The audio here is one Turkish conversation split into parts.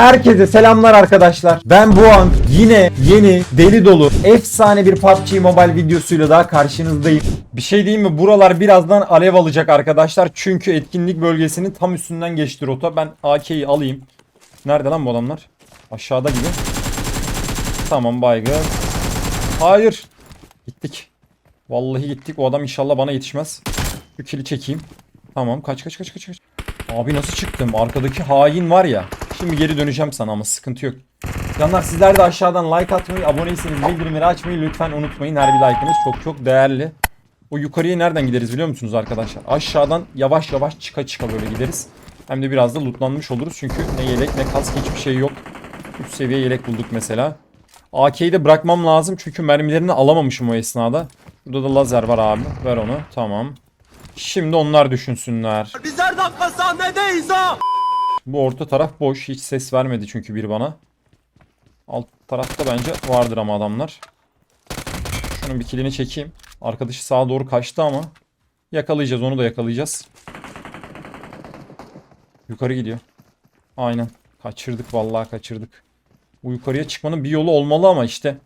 Herkese selamlar arkadaşlar. Ben bu an yine yeni deli dolu efsane bir PUBG Mobile videosuyla daha karşınızdayım. Bir şey diyeyim mi? Buralar birazdan alev alacak arkadaşlar. Çünkü etkinlik bölgesinin tam üstünden geçti rota. Ben AK'yi alayım. Nerede lan bu adamlar? Aşağıda gibi. Tamam baygın. Hayır. Gittik. Vallahi gittik. O adam inşallah bana yetişmez. Şu kili çekeyim. Tamam kaç kaç kaç kaç kaç. Abi nasıl çıktım? Arkadaki hain var ya. Şimdi geri döneceğim sana ama sıkıntı yok. Canlar sizler de aşağıdan like atmayı, aboneyseniz bildirimleri açmayı lütfen unutmayın. Her bir like'ınız çok çok değerli. O yukarıya nereden gideriz biliyor musunuz arkadaşlar? Aşağıdan yavaş yavaş çıka çıka böyle gideriz. Hem de biraz da lootlanmış oluruz. Çünkü ne yelek ne kask hiçbir şey yok. Üst seviye yelek bulduk mesela. AK'yi de bırakmam lazım çünkü mermilerini alamamışım o esnada. Burada da lazer var abi. Ver onu. Tamam. Şimdi onlar düşünsünler. Biz her dakika sahnedeyiz ha. Bu orta taraf boş. Hiç ses vermedi çünkü biri bana. Alt tarafta bence vardır ama adamlar. Şunun bir kilini çekeyim. Arkadaşı sağa doğru kaçtı ama. Yakalayacağız onu da yakalayacağız. Yukarı gidiyor. Aynen. Kaçırdık vallahi kaçırdık. Bu yukarıya çıkmanın bir yolu olmalı ama işte.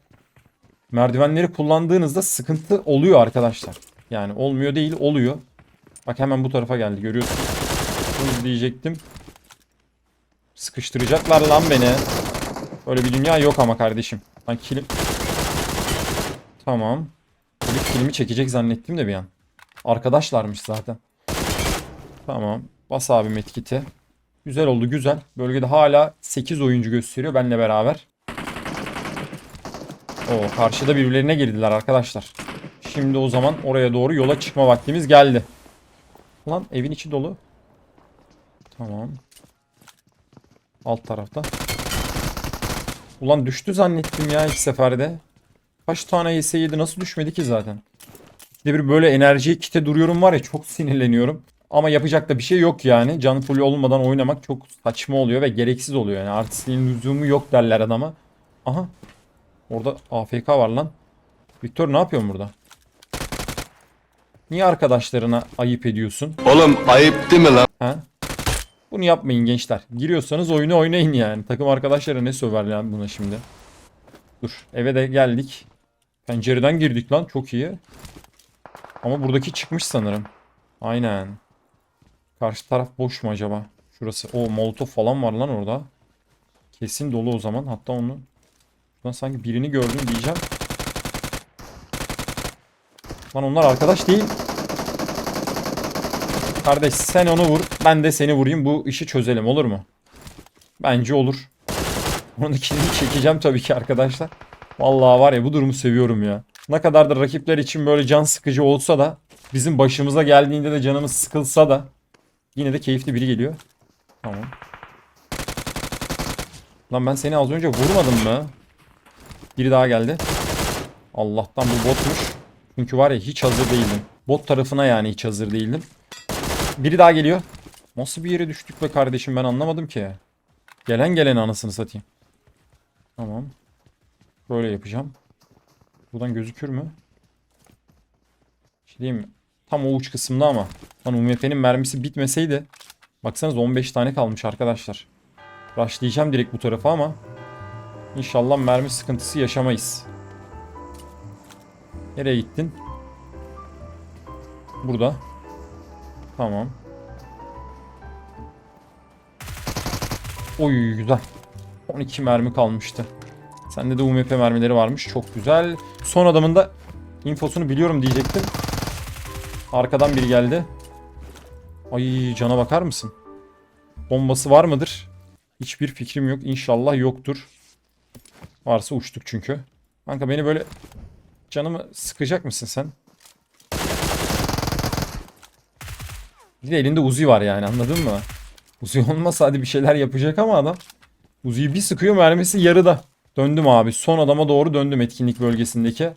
Merdivenleri kullandığınızda sıkıntı oluyor arkadaşlar. Yani olmuyor değil oluyor. Bak hemen bu tarafa geldi görüyorsun. Hız diyecektim. Sıkıştıracaklar lan beni. Böyle bir dünya yok ama kardeşim. Lan kilim... Tamam. Böyle kilimi çekecek zannettim de bir an. Arkadaşlarmış zaten. Tamam. Bas abi metkiti. Güzel oldu güzel. Bölgede hala 8 oyuncu gösteriyor benle beraber. O karşıda birbirlerine girdiler arkadaşlar. Şimdi o zaman oraya doğru yola çıkma vaktimiz geldi. Lan evin içi dolu. Tamam. Alt tarafta. Ulan düştü zannettim ya ilk seferde. Kaç tane yeseydi nasıl düşmedi ki zaten. Bir de bir böyle enerjiyi kite duruyorum var ya çok sinirleniyorum. Ama yapacak da bir şey yok yani. Can full olmadan oynamak çok saçma oluyor ve gereksiz oluyor yani. Artistliğin lüzumu yok derler adama. Aha. Orada AFK var lan. Victor ne yapıyorsun burada? Niye arkadaşlarına ayıp ediyorsun? Oğlum ayıp değil mi lan? Ha? Bunu yapmayın gençler. Giriyorsanız oyunu oynayın yani. Takım arkadaşları ne söver lan buna şimdi. Dur eve de geldik. Pencereden girdik lan çok iyi. Ama buradaki çıkmış sanırım. Aynen. Karşı taraf boş mu acaba? Şurası. O molotof falan var lan orada. Kesin dolu o zaman. Hatta onu Şuradan sanki birini gördüm diyeceğim. Lan onlar arkadaş değil. Kardeş sen onu vur. Ben de seni vurayım. Bu işi çözelim olur mu? Bence olur. Onun ikisini çekeceğim tabii ki arkadaşlar. Vallahi var ya bu durumu seviyorum ya. Ne kadar da rakipler için böyle can sıkıcı olsa da bizim başımıza geldiğinde de canımız sıkılsa da yine de keyifli biri geliyor. Tamam. Lan ben seni az önce vurmadım mı? Biri daha geldi. Allah'tan bu botmuş. Çünkü var ya hiç hazır değildim. Bot tarafına yani hiç hazır değildim. Biri daha geliyor. Nasıl bir yere düştük be kardeşim ben anlamadım ki. Gelen gelen anasını satayım. Tamam. Böyle yapacağım. Buradan gözükür mü? Şey diyeyim mi? Tam o uç kısımda ama. Lan UMP'nin mermisi bitmeseydi. Baksanız 15 tane kalmış arkadaşlar. Rushlayacağım direkt bu tarafa ama. İnşallah mermi sıkıntısı yaşamayız. Nereye gittin? Burada. Tamam. Oy güzel. 12 mermi kalmıştı. Sende de UMP mermileri varmış. Çok güzel. Son adamın da infosunu biliyorum diyecektim. Arkadan biri geldi. Ay cana bakar mısın? Bombası var mıdır? Hiçbir fikrim yok. İnşallah yoktur. Varsa uçtuk çünkü. Kanka beni böyle canımı sıkacak mısın sen? Bir de elinde Uzi var yani anladın mı? Uzi olmasa hadi bir şeyler yapacak ama adam. Uzi'yi bir sıkıyor mermisi yarıda. Döndüm abi. Son adama doğru döndüm etkinlik bölgesindeki.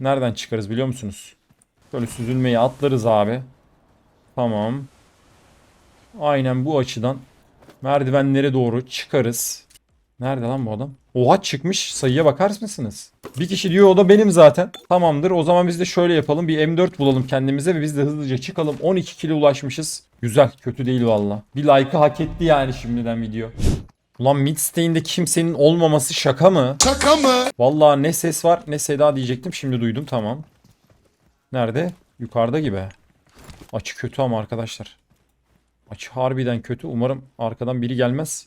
Nereden çıkarız biliyor musunuz? Böyle süzülmeyi atlarız abi. Tamam. Aynen bu açıdan merdivenlere doğru çıkarız. Nerede lan bu adam? Oha çıkmış. Sayıya bakar mısınız? Bir kişi diyor o da benim zaten. Tamamdır. O zaman biz de şöyle yapalım. Bir M4 bulalım kendimize ve biz de hızlıca çıkalım. 12 kilo ulaşmışız. Güzel. Kötü değil valla. Bir like'ı hak etti yani şimdiden video. Ulan Midstay'inde kimsenin olmaması şaka mı? Şaka mı? Vallahi ne ses var ne seda diyecektim. Şimdi duydum tamam. Nerede? Yukarıda gibi. Açı kötü ama arkadaşlar. Açı harbiden kötü. Umarım arkadan biri gelmez.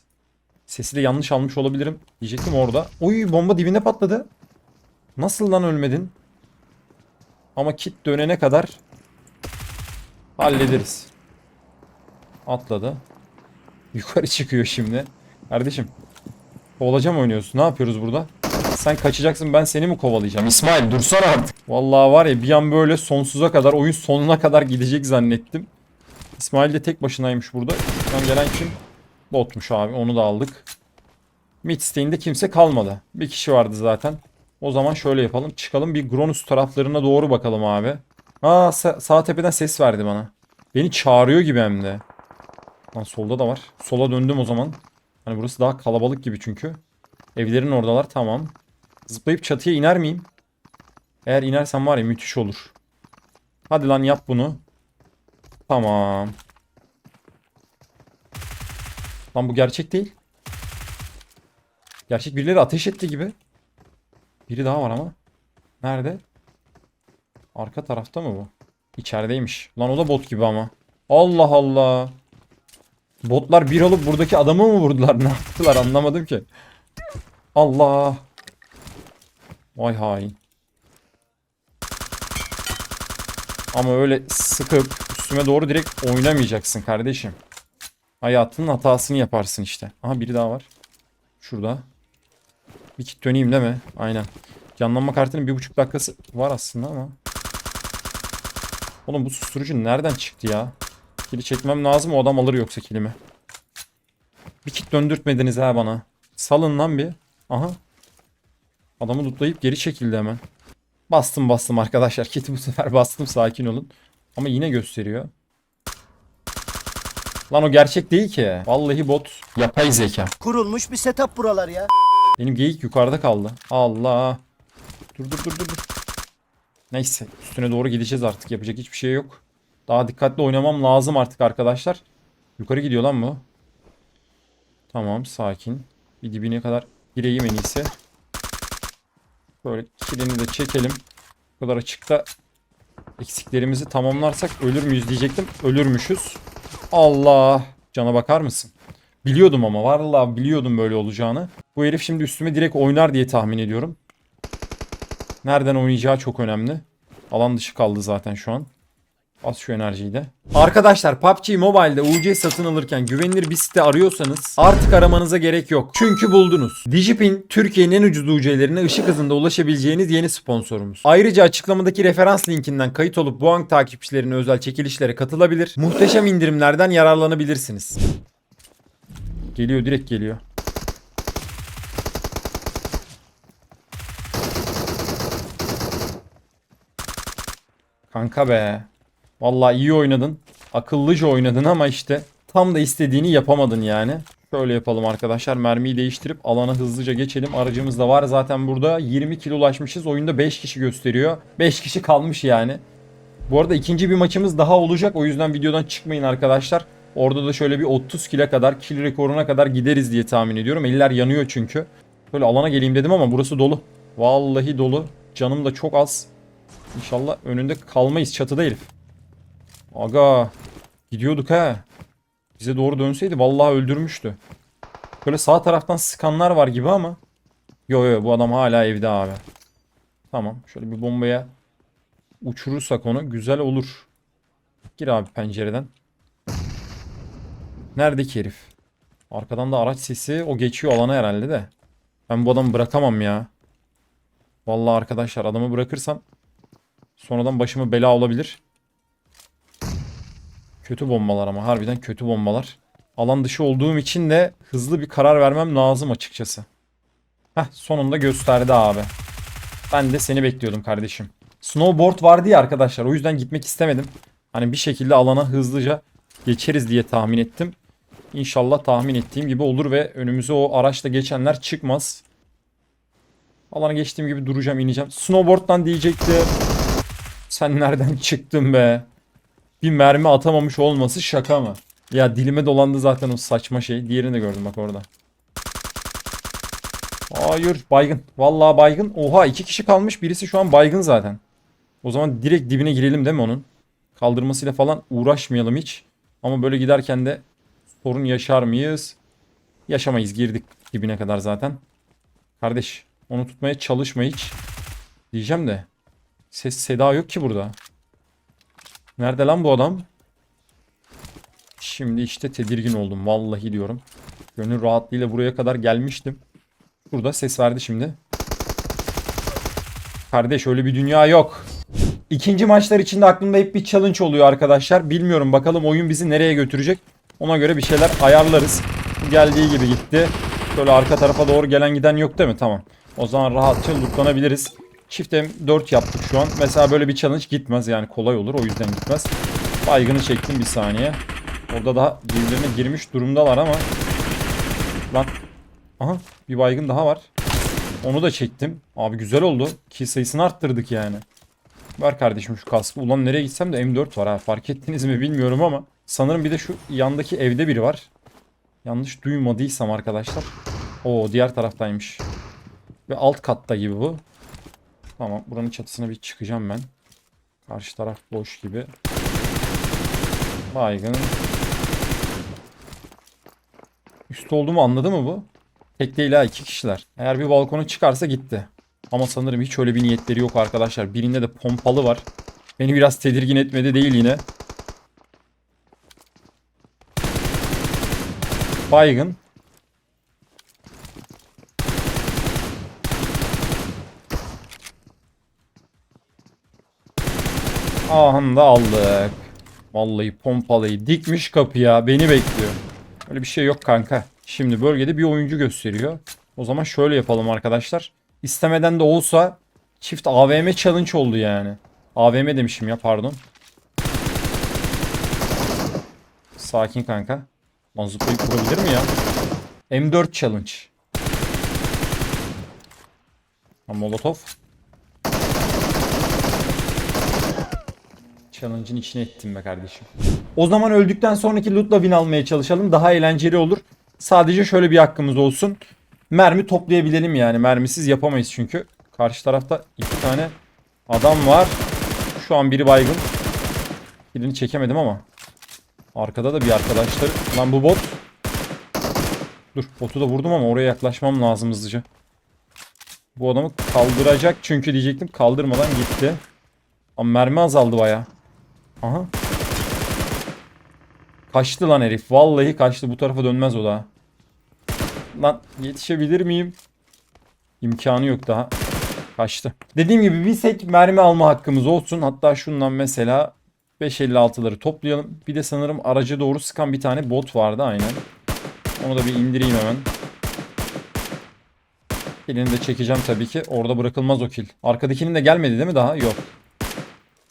Sesi de yanlış almış olabilirim. Diyecektim orada. Oy bomba dibinde patladı. Nasıl lan ölmedin? Ama kit dönene kadar hallederiz. Atladı. Yukarı çıkıyor şimdi. Kardeşim. Kovalacağım oynuyorsun. Ne yapıyoruz burada? Sen kaçacaksın ben seni mi kovalayacağım? İsmail dursana artık. Vallahi var ya bir an böyle sonsuza kadar oyun sonuna kadar gidecek zannettim. İsmail de tek başınaymış burada. Şuradan gelen kim? Botmuş abi onu da aldık. Midstay'inde kimse kalmadı. Bir kişi vardı zaten. O zaman şöyle yapalım. Çıkalım bir Gronus taraflarına doğru bakalım abi. Aa sa- sağ tepeden ses verdi bana. Beni çağırıyor gibi hem de. Lan solda da var. Sola döndüm o zaman. Hani burası daha kalabalık gibi çünkü. Evlerin oradalar tamam. Zıplayıp çatıya iner miyim? Eğer inersem var ya müthiş olur. Hadi lan yap bunu. Tamam. Lan bu gerçek değil. Gerçek birileri ateş etti gibi. Biri daha var ama. Nerede? Arka tarafta mı bu? İçerideymiş. Lan o da bot gibi ama. Allah Allah. Botlar bir olup buradaki adamı mı vurdular? Ne yaptılar anlamadım ki. Allah. Vay hain. Ama öyle sıkıp üstüme doğru direkt oynamayacaksın kardeşim. Hayatının hatasını yaparsın işte. Aha biri daha var. Şurada. Bir kit döneyim değil mi? Aynen. Canlanma kartının bir buçuk dakikası var aslında ama. Oğlum bu susturucu nereden çıktı ya? Kili çekmem lazım o adam alır yoksa kilimi. Bir kit döndürtmediniz ha bana. Salın lan bir. Aha. Adamı tutlayıp geri çekildi hemen. Bastım bastım arkadaşlar. Kiti bu sefer bastım sakin olun. Ama yine gösteriyor. Lan o gerçek değil ki. Vallahi bot. Yapay zeka. Kurulmuş bir setup buralar ya. Benim geyik yukarıda kaldı. Allah. Dur dur dur dur. dur. Neyse üstüne doğru gideceğiz artık. Yapacak hiçbir şey yok. Daha dikkatli oynamam lazım artık arkadaşlar. Yukarı gidiyor lan bu. Tamam sakin. Bir dibine kadar gireyim en iyisi. Böyle kilini de çekelim. Bu kadar açıkta eksiklerimizi tamamlarsak ölür müyüz diyecektim. Ölürmüşüz. Allah. Cana bakar mısın? Biliyordum ama vallahi biliyordum böyle olacağını. Bu herif şimdi üstüme direkt oynar diye tahmin ediyorum. Nereden oynayacağı çok önemli. Alan dışı kaldı zaten şu an. Az şu enerjiyi de. Arkadaşlar PUBG Mobile'de UC satın alırken güvenilir bir site arıyorsanız artık aramanıza gerek yok. Çünkü buldunuz. Digipin Türkiye'nin en ucuz UC'lerine ışık hızında ulaşabileceğiniz yeni sponsorumuz. Ayrıca açıklamadaki referans linkinden kayıt olup bu ank takipçilerine özel çekilişlere katılabilir. Muhteşem indirimlerden yararlanabilirsiniz. Geliyor direkt geliyor. Kanka be. Vallahi iyi oynadın. Akıllıca oynadın ama işte tam da istediğini yapamadın yani. Şöyle yapalım arkadaşlar. Mermiyi değiştirip alana hızlıca geçelim. Aracımız da var zaten burada. 20 kilo ulaşmışız. Oyunda 5 kişi gösteriyor. 5 kişi kalmış yani. Bu arada ikinci bir maçımız daha olacak. O yüzden videodan çıkmayın arkadaşlar. Orada da şöyle bir 30 kile kadar, kill rekoruna kadar gideriz diye tahmin ediyorum. Eller yanıyor çünkü. Böyle alana geleyim dedim ama burası dolu. Vallahi dolu. Canım da çok az. İnşallah önünde kalmayız çatıda herif. Aga. Gidiyorduk ha. Bize doğru dönseydi vallahi öldürmüştü. Böyle sağ taraftan sıkanlar var gibi ama. Yo yo bu adam hala evde abi. Tamam şöyle bir bombaya uçurursak onu güzel olur. Gir abi pencereden. Nerede ki herif? Arkadan da araç sesi o geçiyor alana herhalde de. Ben bu adamı bırakamam ya. Vallahi arkadaşlar adamı bırakırsam sonradan başıma bela olabilir. Kötü bombalar ama harbiden kötü bombalar. Alan dışı olduğum için de hızlı bir karar vermem lazım açıkçası. Heh sonunda gösterdi abi. Ben de seni bekliyordum kardeşim. Snowboard vardı ya arkadaşlar o yüzden gitmek istemedim. Hani bir şekilde alana hızlıca geçeriz diye tahmin ettim. İnşallah tahmin ettiğim gibi olur ve önümüze o araçla geçenler çıkmaz. Alana geçtiğim gibi duracağım ineceğim. Snowboard'dan diyecekti. Sen nereden çıktın be? Bir mermi atamamış olması şaka mı? Ya dilime dolandı zaten o saçma şey. Diğerini de gördüm bak orada. Hayır baygın. Vallahi baygın. Oha iki kişi kalmış. Birisi şu an baygın zaten. O zaman direkt dibine girelim değil mi onun? Kaldırmasıyla falan uğraşmayalım hiç. Ama böyle giderken de sorun yaşar mıyız? Yaşamayız. Girdik dibine kadar zaten. Kardeş onu tutmaya çalışma hiç. Diyeceğim de. Ses seda yok ki burada. Nerede lan bu adam? Şimdi işte tedirgin oldum. Vallahi diyorum. Gönül rahatlığıyla buraya kadar gelmiştim. Burada ses verdi şimdi. Kardeş öyle bir dünya yok. İkinci maçlar içinde aklımda hep bir challenge oluyor arkadaşlar. Bilmiyorum bakalım oyun bizi nereye götürecek. Ona göre bir şeyler ayarlarız. Geldiği gibi gitti. Şöyle arka tarafa doğru gelen giden yok değil mi? Tamam. O zaman rahatça lootlanabiliriz. Çift M4 yaptık şu an. Mesela böyle bir challenge gitmez yani kolay olur o yüzden gitmez. Baygını çektim bir saniye. Orada daha birbirlerine girmiş durumdalar ama. Lan. Aha bir baygın daha var. Onu da çektim. Abi güzel oldu. Kill sayısını arttırdık yani. Ver kardeşim şu kaskı. Ulan nereye gitsem de M4 var ha. Fark ettiniz mi bilmiyorum ama. Sanırım bir de şu yandaki evde biri var. Yanlış duymadıysam arkadaşlar. Oo diğer taraftaymış. Ve alt katta gibi bu. Tamam buranın çatısına bir çıkacağım ben. Karşı taraf boş gibi. Baygın. Üst olduğumu anladı mı bu? Tek değil ha iki kişiler. Eğer bir balkona çıkarsa gitti. Ama sanırım hiç öyle bir niyetleri yok arkadaşlar. Birinde de pompalı var. Beni biraz tedirgin etmedi değil yine. Baygın. Ahında aldık. Vallahi pompalıyı dikmiş kapıya. Beni bekliyor. Öyle bir şey yok kanka. Şimdi bölgede bir oyuncu gösteriyor. O zaman şöyle yapalım arkadaşlar. İstemeden de olsa çift AVM challenge oldu yani. AVM demişim ya pardon. Sakin kanka. Lan zıplayıp vurabilir mi ya? M4 challenge. Ha, Molotov. Challenge'ın içine ettim be kardeşim. O zaman öldükten sonraki lootla win almaya çalışalım. Daha eğlenceli olur. Sadece şöyle bir hakkımız olsun. Mermi toplayabilelim yani. Mermisiz yapamayız çünkü. Karşı tarafta iki tane adam var. Şu an biri baygın. Birini çekemedim ama. Arkada da bir arkadaşlar. Lan bu bot. Dur botu da vurdum ama oraya yaklaşmam lazım hızlıca. Bu adamı kaldıracak çünkü diyecektim. Kaldırmadan gitti. Ama mermi azaldı baya. Aha. Kaçtı lan herif. Vallahi kaçtı. Bu tarafa dönmez o daha. Lan yetişebilir miyim? İmkanı yok daha. Kaçtı. Dediğim gibi bir set mermi alma hakkımız olsun. Hatta şundan mesela 5.56'ları toplayalım. Bir de sanırım araca doğru sıkan bir tane bot vardı aynen. Onu da bir indireyim hemen. Elini de çekeceğim tabii ki. Orada bırakılmaz o kill. Arkadakinin de gelmedi değil mi daha? Yok.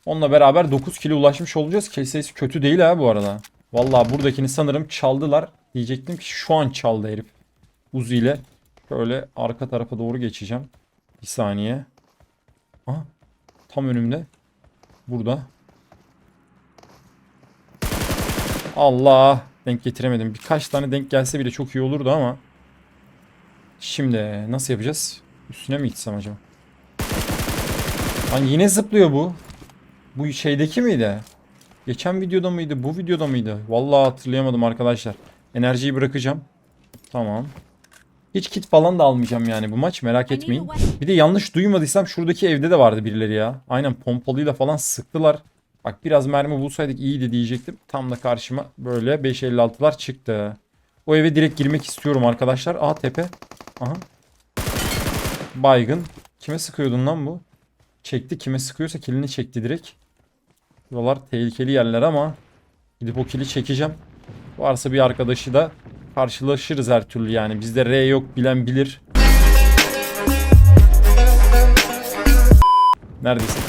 Onunla beraber 9 kilo ulaşmış olacağız. Kill sayısı kötü değil ha bu arada. Vallahi buradakini sanırım çaldılar. Diyecektim ki şu an çaldı herif. Uzi ile. Şöyle arka tarafa doğru geçeceğim. Bir saniye. Aha. Tam önümde. Burada. Allah. Denk getiremedim. Birkaç tane denk gelse bile çok iyi olurdu ama. Şimdi nasıl yapacağız? Üstüne mi gitsem acaba? Lan yine zıplıyor bu. Bu şeydeki miydi? Geçen videoda mıydı? Bu videoda mıydı? Vallahi hatırlayamadım arkadaşlar. Enerjiyi bırakacağım. Tamam. Hiç kit falan da almayacağım yani bu maç merak etmeyin. Bir de yanlış duymadıysam şuradaki evde de vardı birileri ya. Aynen pompalıyla falan sıktılar. Bak biraz mermi bulsaydık iyiydi diyecektim. Tam da karşıma böyle 5.56'lar çıktı. O eve direkt girmek istiyorum arkadaşlar. Aa tepe. Aha. Baygın. Kime sıkıyordun lan bu? Çekti. Kime sıkıyorsa kilini çekti direkt. Buralar tehlikeli yerler ama gidip o kili çekeceğim. Varsa bir arkadaşı da karşılaşırız her türlü yani. Bizde R yok bilen bilir. Neredesin?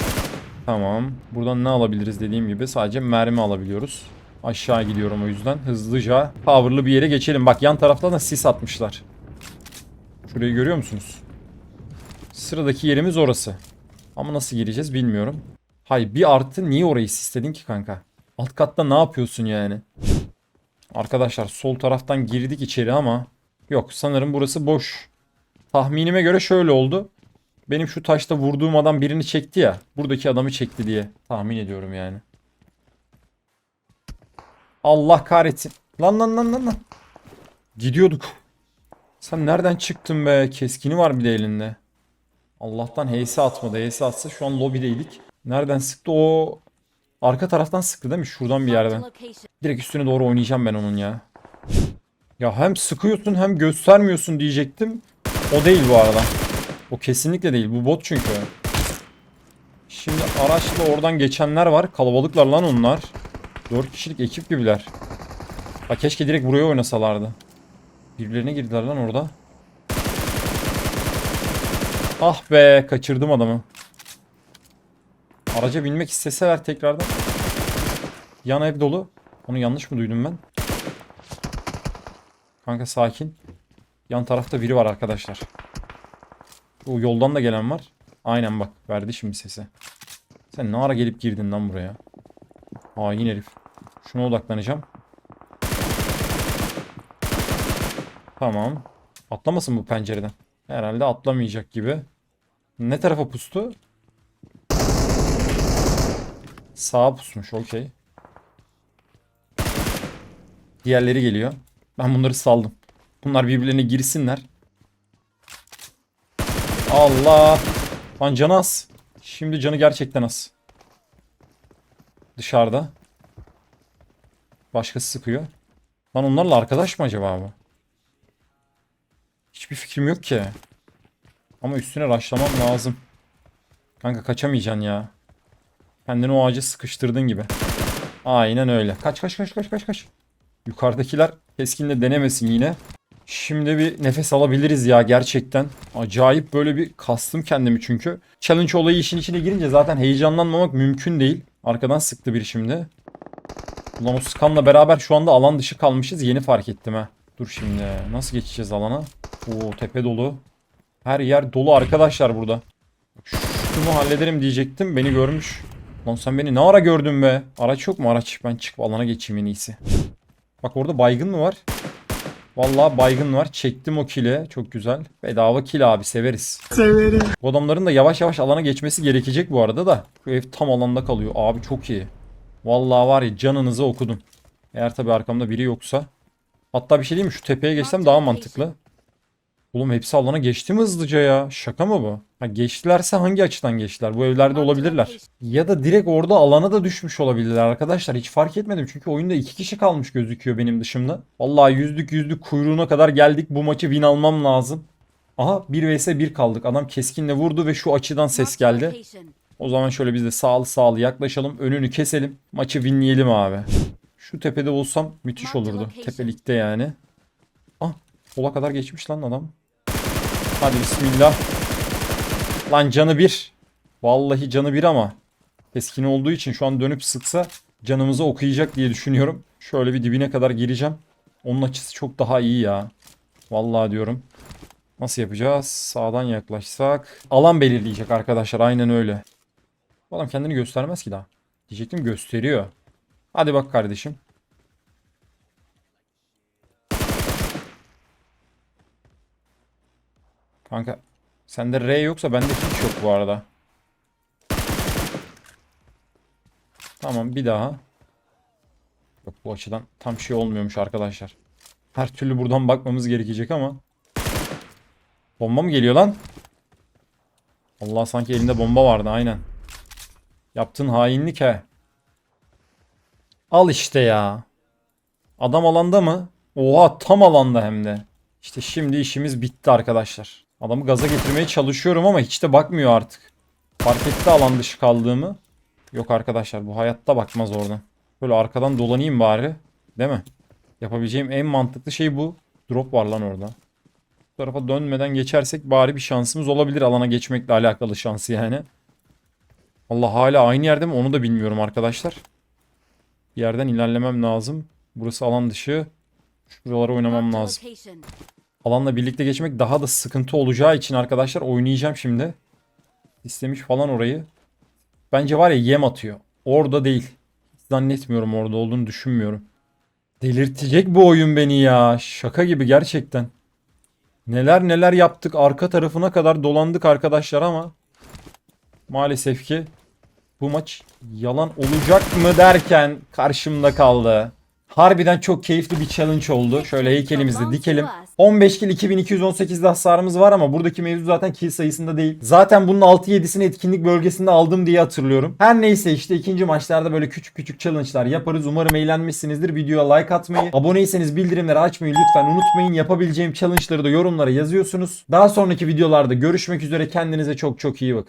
Tamam. Buradan ne alabiliriz dediğim gibi sadece mermi alabiliyoruz. Aşağı gidiyorum o yüzden. Hızlıca power'lı bir yere geçelim. Bak yan tarafta da sis atmışlar. Şurayı görüyor musunuz? Sıradaki yerimiz orası. Ama nasıl gireceğiz bilmiyorum. Hay bir artı niye orayı sisledin ki kanka? Alt katta ne yapıyorsun yani? Arkadaşlar sol taraftan girdik içeri ama yok sanırım burası boş. Tahminime göre şöyle oldu. Benim şu taşta vurduğum adam birini çekti ya. Buradaki adamı çekti diye tahmin ediyorum yani. Allah kahretsin. Lan lan lan lan lan. Gidiyorduk. Sen nereden çıktın be? Keskini var bir de elinde. Allah'tan HS atmadı. HS atsa şu an lobideydik. Nereden sıktı o? Arka taraftan sıktı değil mi? Şuradan bir yerden. Direkt üstüne doğru oynayacağım ben onun ya. Ya hem sıkıyorsun hem göstermiyorsun diyecektim. O değil bu arada. O kesinlikle değil. Bu bot çünkü. Şimdi araçla oradan geçenler var. Kalabalıklar lan onlar. 4 kişilik ekip gibiler. Ha keşke direkt buraya oynasalardı. Birbirlerine girdiler lan orada. Ah be kaçırdım adamı. Araca binmek isteseler tekrardan. Yan ev dolu. Onu yanlış mı duydum ben? Kanka sakin. Yan tarafta biri var arkadaşlar. Bu yoldan da gelen var. Aynen bak verdi şimdi sesi. Sen ne ara gelip girdin lan buraya? Hain herif. Şuna odaklanacağım. Tamam. Atlamasın bu pencereden. Herhalde atlamayacak gibi. Ne tarafa pustu? Sağa pusmuş okey. Diğerleri geliyor. Ben bunları saldım. Bunlar birbirlerine girsinler. Allah. Lan canı az. Şimdi canı gerçekten az. Dışarıda. Başkası sıkıyor. Lan onlarla arkadaş mı acaba bu? Hiçbir fikrim yok ki. Ama üstüne raşlamam lazım. Kanka kaçamayacaksın ya. Kendini o ağaca sıkıştırdın gibi. Aynen öyle. Kaç kaç kaç kaç kaç kaç. Yukarıdakiler keskinle denemesin yine. Şimdi bir nefes alabiliriz ya gerçekten. Acayip böyle bir kastım kendimi çünkü. Challenge olayı işin içine girince zaten heyecanlanmamak mümkün değil. Arkadan sıktı biri şimdi. Ulan o skanla beraber şu anda alan dışı kalmışız. Yeni fark ettim ha. Dur şimdi. Nasıl geçeceğiz alana? Oo tepe dolu. Her yer dolu arkadaşlar burada. Şunu hallederim diyecektim. Beni görmüş. Lan sen beni ne ara gördün be? Araç yok mu araç? Ben çıkıp alana geçeyim en iyisi. Bak orada baygın mı var? Vallahi baygın var. Çektim o kile. Çok güzel. Bedava kill abi severiz. Severim. Bu adamların da yavaş yavaş alana geçmesi gerekecek bu arada da. Şu ev tam alanda kalıyor. Abi çok iyi. Vallahi var ya canınızı okudum. Eğer tabi arkamda biri yoksa. Hatta bir şey diyeyim mi? Şu tepeye geçsem daha mantıklı. Oğlum hepsi alana geçti mi hızlıca ya? Şaka mı bu? Ha geçtilerse hangi açıdan geçtiler? Bu evlerde olabilirler. Ya da direkt orada alana da düşmüş olabilirler arkadaşlar. Hiç fark etmedim çünkü oyunda iki kişi kalmış gözüküyor benim dışımda. Vallahi yüzlük yüzlük kuyruğuna kadar geldik. Bu maçı win almam lazım. Aha 1 vs 1 kaldık. Adam keskinle vurdu ve şu açıdan ses geldi. O zaman şöyle biz de sağlı sağlı yaklaşalım. Önünü keselim. Maçı winleyelim abi. Şu tepede olsam müthiş olurdu. Tepelikte yani. Ah sola kadar geçmiş lan adam. Hadi bismillah. Lan canı bir. Vallahi canı bir ama. Keskin olduğu için şu an dönüp sıksa canımızı okuyacak diye düşünüyorum. Şöyle bir dibine kadar gireceğim. Onun açısı çok daha iyi ya. Vallahi diyorum. Nasıl yapacağız? Sağdan yaklaşsak. Alan belirleyecek arkadaşlar. Aynen öyle. Bu adam kendini göstermez ki daha. Diyecektim gösteriyor. Hadi bak kardeşim. Kanka sende R yoksa bende hiç yok bu arada. Tamam bir daha. Yok bu açıdan tam şey olmuyormuş arkadaşlar. Her türlü buradan bakmamız gerekecek ama. Bomba mı geliyor lan? Allah sanki elinde bomba vardı aynen. Yaptığın hainlik he. Al işte ya. Adam alanda mı? Oha tam alanda hem de. İşte şimdi işimiz bitti arkadaşlar. Adamı gaza getirmeye çalışıyorum ama hiç de bakmıyor artık. Fark etti alan dışı kaldığımı. Yok arkadaşlar bu hayatta bakmaz oradan. Böyle arkadan dolanayım bari. Değil mi? Yapabileceğim en mantıklı şey bu. Drop var lan orada. Bu tarafa dönmeden geçersek bari bir şansımız olabilir alana geçmekle alakalı şansı yani. Allah hala aynı yerde mi onu da bilmiyorum arkadaşlar. Bir yerden ilerlemem lazım. Burası alan dışı. Şuralara oynamam lazım. Alanla birlikte geçmek daha da sıkıntı olacağı için arkadaşlar oynayacağım şimdi. İstemiş falan orayı. Bence var ya yem atıyor. Orada değil. Zannetmiyorum orada olduğunu düşünmüyorum. Delirtecek bu oyun beni ya. Şaka gibi gerçekten. Neler neler yaptık. Arka tarafına kadar dolandık arkadaşlar ama maalesef ki bu maç yalan olacak mı derken karşımda kaldı. Harbiden çok keyifli bir challenge oldu. Şöyle heykelimizi dikelim. 15 kill 2218'de hasarımız var ama buradaki mevzu zaten kill sayısında değil. Zaten bunun 6-7'sini etkinlik bölgesinde aldım diye hatırlıyorum. Her neyse işte ikinci maçlarda böyle küçük küçük challenge'lar yaparız. Umarım eğlenmişsinizdir. Videoya like atmayı, aboneyseniz bildirimleri açmayı lütfen unutmayın. Yapabileceğim challenge'ları da yorumlara yazıyorsunuz. Daha sonraki videolarda görüşmek üzere. Kendinize çok çok iyi bakın.